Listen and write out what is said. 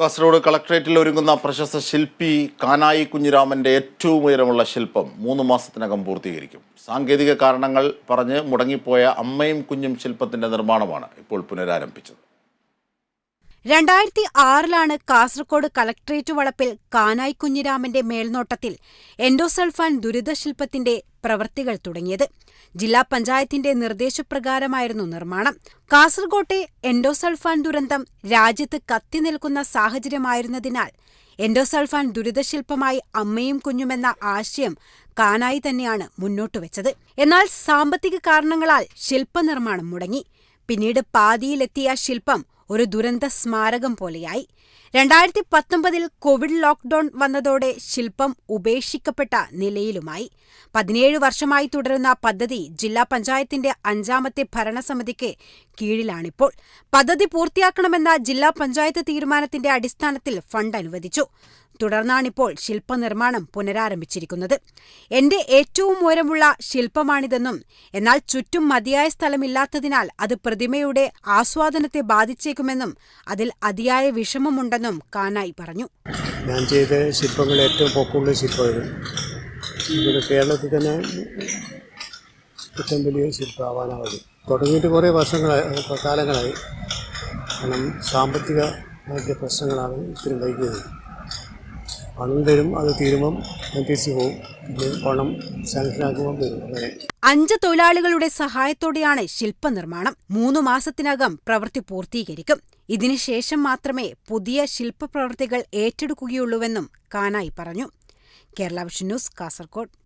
കാസർഗോഡ് കളക്ട്രേറ്റിൽ ഒരുങ്ങുന്ന പ്രശസ്ത ശില്പി കാനായി കുഞ്ഞിരാമന്റെ ഏറ്റവും ഉയരമുള്ള ശില്പം മൂന്ന് മാസത്തിനകം പൂർത്തീകരിക്കും. സാങ്കേതിക കാരണങ്ങൾ പറഞ്ഞ് മുടങ്ങിപ്പോയ അമ്മയും കുഞ്ഞും ശില്പത്തിന്റെ നിർമ്മാണമാണ് ഇപ്പോൾ പുനരാരംഭിച്ചത്. രണ്ടായിരത്തി ആറിലാണ് കാസർഗോഡ് കളക്ടറേറ്റ് വളപ്പിൽ കാനായി കുഞ്ഞിരാമന്റെ മേൽനോട്ടത്തിൽ എൻഡോസൾഫാൻ ദുരിതശില്പത്തിന്റെ പ്രവൃത്തികൾ തുടങ്ങിയത്. ജില്ലാ പഞ്ചായത്തിന്റെ നിർദ്ദേശപ്രകാരമായിരുന്നു നിർമ്മാണം. കാസർഗോട്ടെ എൻഡോസൾഫാൻ ദുരന്തം രാജ്യത്ത് കത്തി നിൽക്കുന്ന സാഹചര്യമായിരുന്നതിനാൽ എൻഡോസൾഫാൻ ദുരിതശില്പമായി അമ്മയും കുഞ്ഞുമെന്ന ആശയം കാനായി തന്നെയാണ് മുന്നോട്ട് വെച്ചത്. എന്നാൽ സാമ്പത്തിക കാരണങ്ങളാൽ ശില്പനിർമ്മാണം മുടങ്ങി. പിന്നീട് പാതിയിലെത്തിയ ശില്പം ഒരു ദുരന്ത സ്മാരകം പോലെയായി. രണ്ടായിരത്തി പത്തൊമ്പതിൽ കോവിഡ് ലോക്ക്ഡൌൺ വന്നതോടെ ശില്പം ഉപേക്ഷിക്കപ്പെട്ട നിലയിലുമായി. പതിനേഴ് വർഷമായി തുടരുന്ന പദ്ധതി ജില്ലാ പഞ്ചായത്തിന്റെ അഞ്ചാമത്തെ ഭരണസമിതിക്ക് കീഴിലാണിപ്പോൾ. പദ്ധതി പൂർത്തിയാക്കണമെന്ന ജില്ലാ പഞ്ചായത്ത് തീരുമാനത്തിന്റെ അടിസ്ഥാനത്തിൽ ഫണ്ട് അനുവദിച്ചു. തുടർന്നാണിപ്പോൾ ശില്പനിർമ്മാണം പുനരാരംഭിച്ചിരിക്കുന്നത്. എന്റെ ഏറ്റവും ഉയരമുള്ള ശില്പമാണിതെന്നും എന്നാൽ ചുറ്റും മതിയായ സ്ഥലമില്ലാത്തതിനാൽ അത് പ്രതിമയുടെ ആസ്വാദനത്തെ ബാധിച്ചേക്കുമെന്നും അതിൽ അതിയായ വിഷമമുണ്ടെന്നും കാനായി പറഞ്ഞു. ഞാൻ ചെയ്ത ശില്പങ്ങൾ ഏറ്റവും പൊക്കമുള്ള ശില്പമായിരുന്നു കേരളത്തിൽ തന്നെ ഏറ്റവും വലിയ ശില്പമാവാനാവത് തുടങ്ങിയിട്ട് കുറേ വർഷങ്ങളായി കാലങ്ങളായി കാരണം സാമ്പത്തിക പ്രശ്നങ്ങളാണ് ഇത്തിരി വൈകിയത്. പണം തരും അത് തീരുമ്പം പോകും പണം സാങ്ഷനാക്കുമ്പോൾ തരും. അഞ്ച് തൊഴിലാളികളുടെ സഹായത്തോടെയാണ് ശില്പനിർമ്മാണം. മൂന്ന് മാസത്തിനകം പ്രവൃത്തി പൂർത്തീകരിക്കും. ഇതിനുശേഷം മാത്രമേ പുതിയ ശില്പപ്രവൃത്തികൾ ഏറ്റെടുക്കുകയുള്ളൂവെന്നും കാനായി പറഞ്ഞു. Kerala vision news Kasaragod.